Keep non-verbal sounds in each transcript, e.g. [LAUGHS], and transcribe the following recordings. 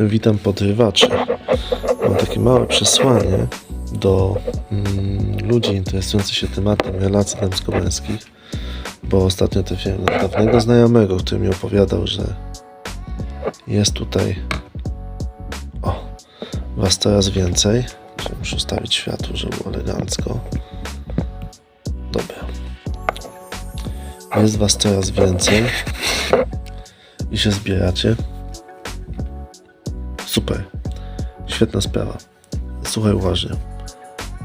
Witam podrywaczy. Mam takie małe przesłanie do mm, ludzi interesujących się tematem relacji damsko-męskich, bo ostatnio trafiłem na dawnego znajomego, który mi opowiadał, że jest tutaj o, was coraz więcej. Muszę ustawić światło, żeby było elegancko. Dobra. Jest was coraz więcej i się zbieracie. Świetna sprawa. Słuchaj uważnie.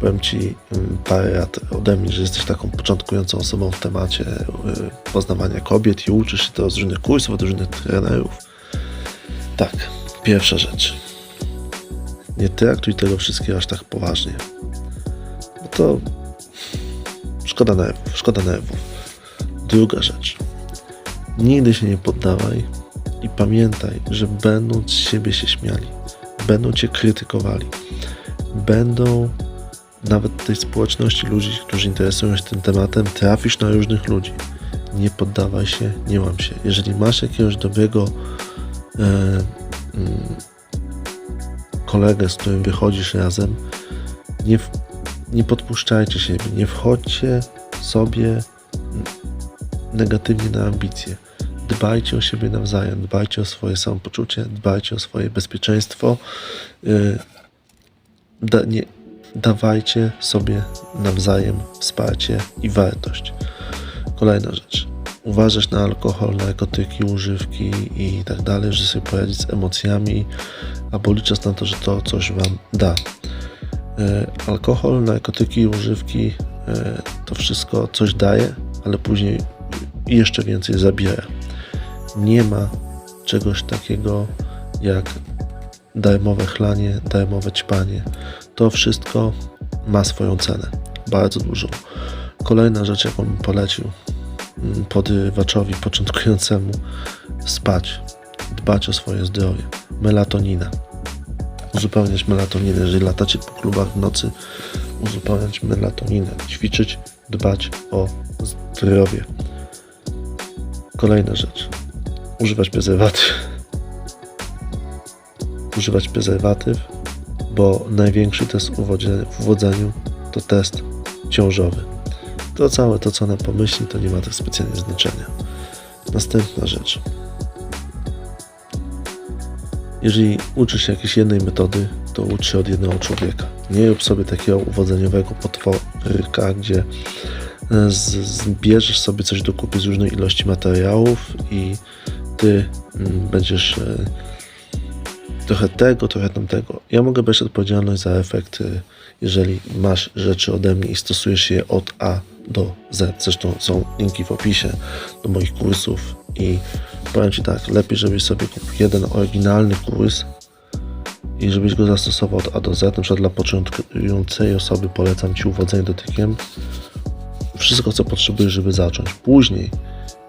Powiem Ci mm, parę lat ode mnie, że jesteś taką początkującą osobą w temacie y, poznawania kobiet i uczysz się to z różnych kursów, od różnych trenerów. Tak, pierwsza rzecz. Nie traktuj tego wszystkiego aż tak poważnie. Bo to szkoda nerwów, szkoda nerwów. Druga rzecz. Nigdy się nie poddawaj i pamiętaj, że będą z siebie się śmiali, będą cię krytykowali, będą nawet tej społeczności ludzi, którzy interesują się tym tematem, trafisz na różnych ludzi. Nie poddawaj się, nie łam się. Jeżeli masz jakiegoś dobrego e, mm, kolegę, z którym wychodzisz razem, nie, nie podpuszczajcie siebie, nie wchodźcie sobie negatywnie na ambicje. Dbajcie o siebie nawzajem, dbajcie o swoje samopoczucie, dbajcie o swoje bezpieczeństwo. Yy, Da, nie, dawajcie sobie nawzajem wsparcie i wartość. Kolejna rzecz. Uważać na alkohol, narkotyki, używki i tak dalej, że sobie poradzić z emocjami, albo licząc na to, że to coś wam da. Yy, alkohol, narkotyki, używki yy, to wszystko coś daje, ale później jeszcze więcej zabiera. Nie ma czegoś takiego jak darmowe chlanie, darmowe ćpanie. To wszystko ma swoją cenę, bardzo dużą. Kolejna rzecz, jaką bym polecił mm, podrywaczowi początkującemu, spać, dbać o swoje zdrowie. Melatonina. Uzupełniać melatoninę. Jeżeli latacie po klubach w nocy, uzupełniać melatoninę. Ćwiczyć, dbać o zdrowie. Kolejna rzecz. Używać prezerwatyw. Używać prezerwatyw, bo największy test w uwodzeniu to test ciążowy. To całe to, co ona pomyśli, to nie ma tak specjalnie znaczenia. Następna rzecz. Jeżeli uczysz się jakiejś jednej metody, to ucz się od jednego człowieka. Nie rób sobie takiego uwodzeniowego potworka, gdzie e, zbierzesz sobie coś do kupy z różnej ilości materiałów i ty mm, będziesz e, trochę tego, trochę tamtego. Ja mogę brać odpowiedzialność za efekt, e, jeżeli masz rzeczy ode mnie i stosujesz je od A do Z. Zresztą są linki w opisie do moich kursów i powiem Ci tak, lepiej żebyś sobie kupił jeden oryginalny kurs i żebyś go zastosował od A do Z. Na przykład dla początkującej osoby polecam Ci uwodzenie dotykiem wszystko, co potrzebujesz, żeby zacząć. Później,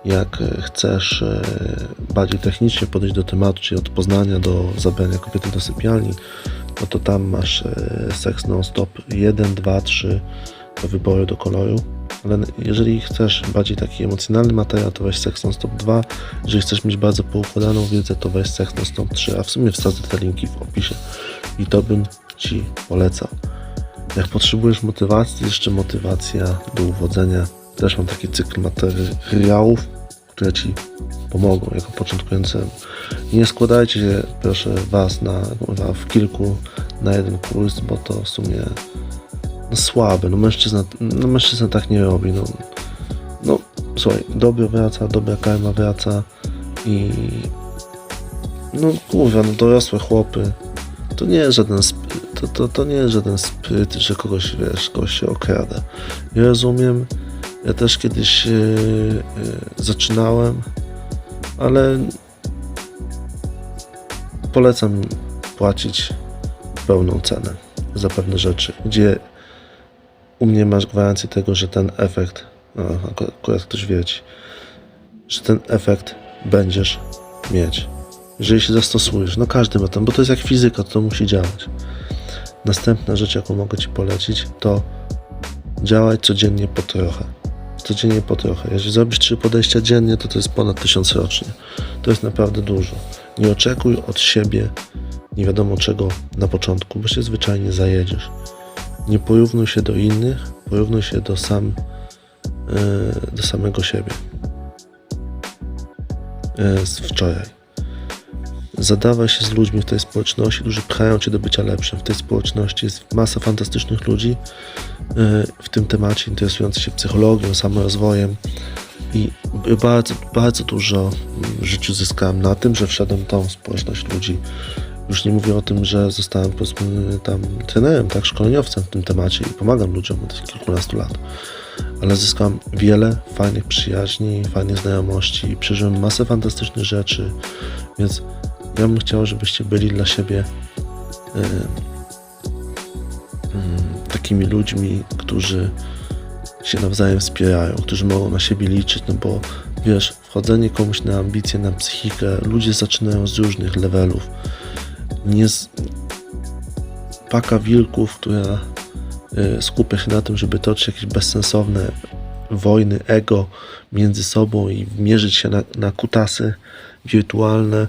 jak e, chcesz e, bardziej technicznie podejść do tematu, czyli od poznania do zabrania kobiety do sypialni, no to tam masz e, seks non-stop 1, 2, 3 do wyboru, do koloru. Ale jeżeli chcesz bardziej taki emocjonalny materiał, to weź seks non-stop 2. Jeżeli chcesz mieć bardzo poukładaną wiedzę, to weź seks non-stop 3. A w sumie wsadzę te linki w opisie. I to bym Ci polecał. Jak potrzebujesz motywacji, jeszcze motywacja do uwodzenia. Też mam taki cykl materiałów, które Ci pomogą jako początkującym. Nie składajcie się, proszę Was, na, kurwa, w kilku na jeden kurs, bo to w sumie no, słabe. No mężczyzna, no, mężczyzna tak nie robi. No, no słuchaj, dobro wraca, dobra karma wraca i no kurwa, no dorosłe chłopy to nie jest żaden to, to, to nie jest żaden spryt, że kogoś, wiesz, kogoś się okrada. Ja rozumiem, ja też kiedyś yy, yy, zaczynałem, ale polecam płacić pełną cenę za pewne rzeczy, gdzie u mnie masz gwarancję tego, że ten efekt, no, akurat- ktoś wiedzi, że ten efekt będziesz mieć. Jeżeli się zastosujesz, no każdy ma bo to jest jak fizyka, to musi działać. Następna rzecz, jaką mogę Ci polecić, to działaj codziennie po trochę. Codziennie po trochę. Jeżeli zrobisz trzy podejścia dziennie, to to jest ponad tysiąc rocznie. To jest naprawdę dużo. Nie oczekuj od siebie nie wiadomo czego na początku, bo się zwyczajnie zajedziesz. Nie porównuj się do innych, porównuj się do sam, e, do samego siebie. E, z wczoraj. Zadawaj się z ludźmi w tej społeczności, którzy pchają cię do bycia lepszym. W tej społeczności jest masa fantastycznych ludzi e, w tym temacie, interesujących się psychologią, samorozwojem. I bardzo, bardzo dużo w życiu zyskałem na tym, że wszedłem w tą społeczność ludzi. Już nie mówię o tym, że zostałem tam trenerem, tak, szkoleniowcem w tym temacie i pomagam ludziom od kilkunastu lat. Ale zyskałem wiele fajnych przyjaźni, fajnych znajomości, przeżyłem masę fantastycznych rzeczy, więc ja bym chciał, żebyście byli dla siebie e, mm, takimi ludźmi, którzy się nawzajem wspierają, którzy mogą na siebie liczyć, no bo wiesz, wchodzenie komuś na ambicje, na psychikę, ludzie zaczynają z różnych levelów. Nie z... Paka wilków, która y, skupia się na tym, żeby toczyć jakieś bezsensowne wojny ego między sobą i mierzyć się na, na kutasy wirtualne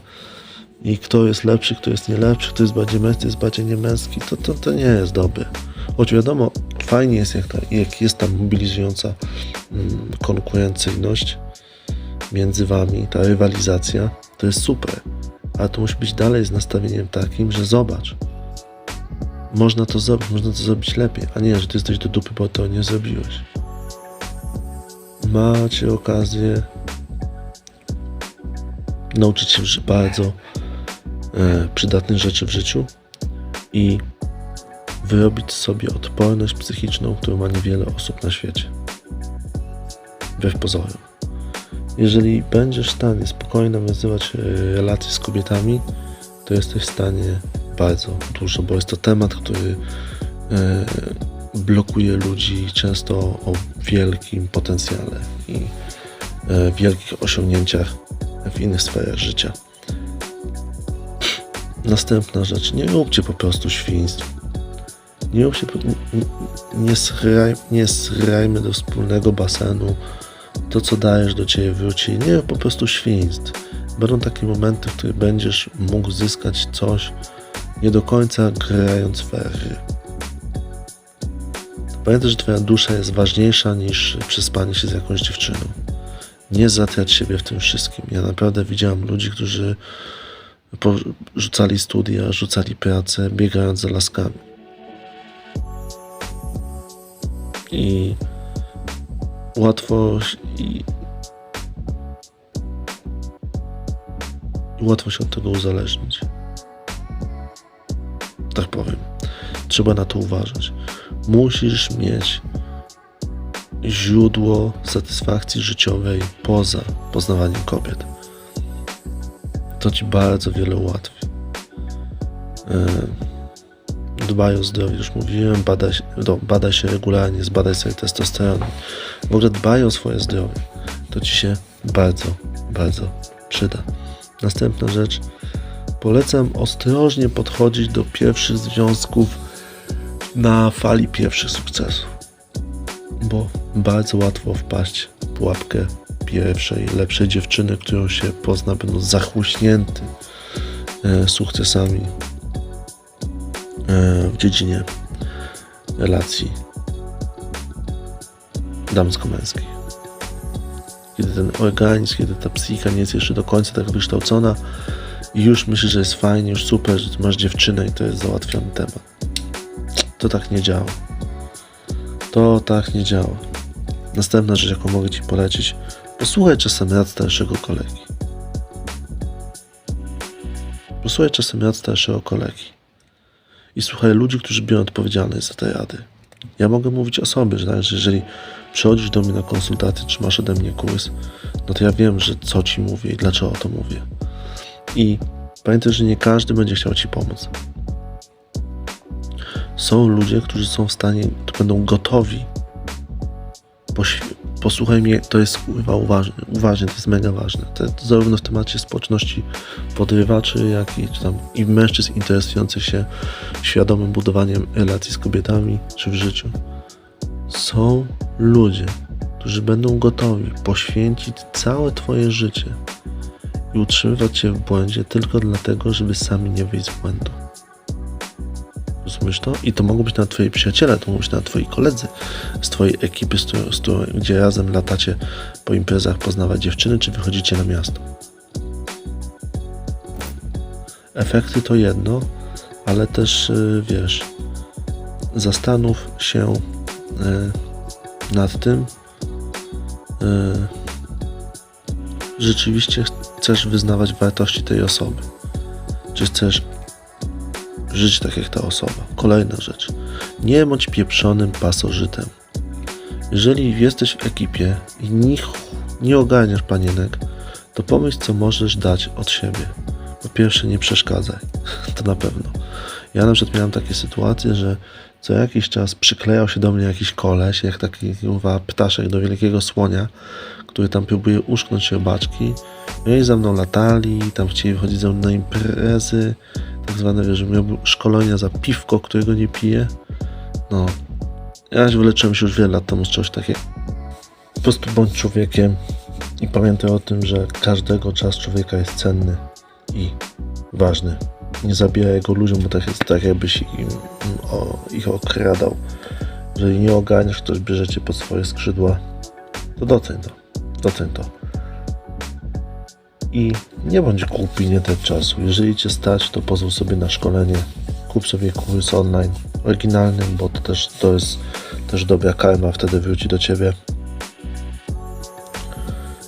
i kto jest lepszy, kto jest nie lepszy, kto jest bardziej męski, jest bardziej niemęski, to, to, to nie jest dobre. Choć wiadomo, fajnie jest, jak, ta, jak jest ta mobilizująca mm, konkurencyjność między wami, ta rywalizacja, to jest super. Ale to musi być dalej z nastawieniem takim, że zobacz, można to zrobić, można to zrobić lepiej, a nie, że ty jesteś do dupy, bo to nie zrobiłeś. Macie okazję nauczyć się bardzo przydatnych rzeczy w życiu i wyrobić sobie odporność psychiczną, którą ma niewiele osób na świecie. Wbrew pozorom. Jeżeli będziesz w stanie spokojnie nawiązywać e, relacje z kobietami, to jesteś w stanie bardzo dużo, bo jest to temat, który e, blokuje ludzi często o wielkim potencjale i e, wielkich osiągnięciach w innych sferach życia. Następna rzecz, nie róbcie po prostu świństw. Nie, róbcie, nie, sraj, nie srajmy do wspólnego basenu. To, co dajesz do ciebie wróci. Nie po prostu świństw. Będą takie momenty, w których będziesz mógł zyskać coś, nie do końca grając w gry. Pamiętaj, że twoja dusza jest ważniejsza niż przespanie się z jakąś dziewczyną. Nie zatrać siebie w tym wszystkim. Ja naprawdę widziałem ludzi, którzy rzucali studia, rzucali pracę, biegając za laskami. I łatwo i, łatwo się od tego uzależnić. Tak powiem. Trzeba na to uważać. Musisz mieć źródło satysfakcji życiowej poza poznawaniem kobiet. To ci bardzo wiele ułatwi. Yy, dbaj o zdrowie, już mówiłem, badaj, no, badaj się regularnie, zbadaj sobie testosteron. W ogóle dbaj o swoje zdrowie. To ci się bardzo, bardzo przyda. Następna rzecz. Polecam ostrożnie podchodzić do pierwszych związków na fali pierwszych sukcesów, bo bardzo łatwo wpaść w pułapkę pierwszej, lepszej dziewczyny, którą się pozna, będąc zachłyśnięty e, sukcesami e, w dziedzinie relacji damsko-męskich. Kiedy ten organizm, kiedy ta psychika nie jest jeszcze do końca tak wykształcona i już myślisz, że jest fajnie, już super, że masz dziewczynę i to jest załatwiony temat. To tak nie działa. To tak nie działa. Następna rzecz, jaką mogę Ci polecić, posłuchaj czasem rad starszego kolegi. Posłuchaj czasem rad starszego kolegi. I słuchaj ludzi, którzy biorą odpowiedzialność za te rady. Ja mogę mówić o sobie, że, że jeżeli przychodzisz do mnie na konsultację, czy masz ode mnie kurs, no to ja wiem, że co Ci mówię i dlaczego to mówię. I pamiętaj, że nie każdy będzie chciał Ci pomóc. Są ludzie, którzy są w stanie, będą gotowi. Poś- posłuchaj mnie, to jest uważnie, to jest mega ważne. To, to zarówno w temacie społeczności podrywaczy, jak i, tam, i mężczyzn interesujących się świadomym budowaniem relacji z kobietami, czy w życiu. Są ludzie, którzy będą gotowi poświęcić całe Twoje życie i utrzymywać cię w błędzie tylko dlatego, żeby sami nie wyjść z błędu. Rozumiesz to? I to mogą być na twoi przyjaciele, to mogą być na twoi koledzy z twojej ekipy, z którą, z gdzie razem latacie po imprezach poznawać dziewczyny, czy wychodzicie na miasto. Efekty to jedno, ale też y, wiesz, zastanów się y, nad tym, y, rzeczywiście chcesz wyznawać wartości tej osoby. Czy chcesz żyć tak jak ta osoba? Kolejna rzecz. Nie bądź pieprzonym pasożytem. Jeżeli jesteś w ekipie i nie, nie ogarniasz panienek, to pomyśl, co możesz dać od siebie. Po pierwsze, nie przeszkadzaj. [LAUGHS] To na pewno. Ja na przykład miałem takie sytuacje, że co jakiś czas przyklejał się do mnie jakiś koleś, jak taki chyba ptaszek do wielkiego słonia, który tam próbuje uszknąć robaczki. No i za mną latali, tam chcieli wychodzić ze mną na imprezy, tak zwane, wiesz, miał szkolenia za piwko, którego nie piję. No, ja wyleczyłem się już wiele lat temu z czegoś takiego. Po prostu bądź człowiekiem i pamiętaj o tym, że każdego czas człowieka jest cenny i ważny. Nie zabieraj go ludziom, bo tak jest tak, jakbyś im, o, ich okradał. Jeżeli nie ogarniasz, ktoś bierze cię pod swoje skrzydła, to doceń to. Doceń to. I nie bądź głupi, nie daj czasu. Jeżeli cię stać, to pozwól sobie na szkolenie. Kup sobie kurs online oryginalny, bo to też to jest też dobra karma, wtedy wróci do ciebie.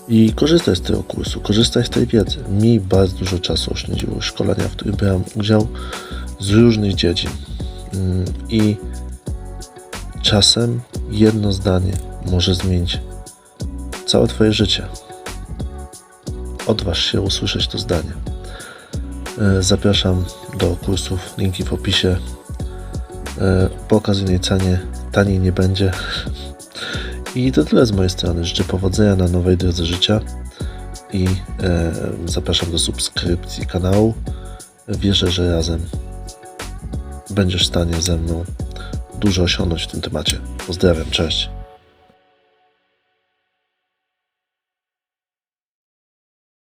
I korzystaj z tego kursu, korzystaj z tej wiedzy. Mi bardzo dużo czasu oszczędziło szkolenia, w których brałem udział z różnych dziedzin. Mm, I czasem jedno zdanie może zmienić całe Twoje życie. Odważ się usłyszeć to zdanie. E, Zapraszam do kursów, linki w opisie. E, Po okazyjnej cenie taniej nie będzie. I to tyle z mojej strony. Życzę powodzenia na nowej drodze życia i e, zapraszam do subskrypcji kanału. Wierzę, że razem będziesz w stanie ze mną dużo osiągnąć w tym temacie. Pozdrawiam, cześć.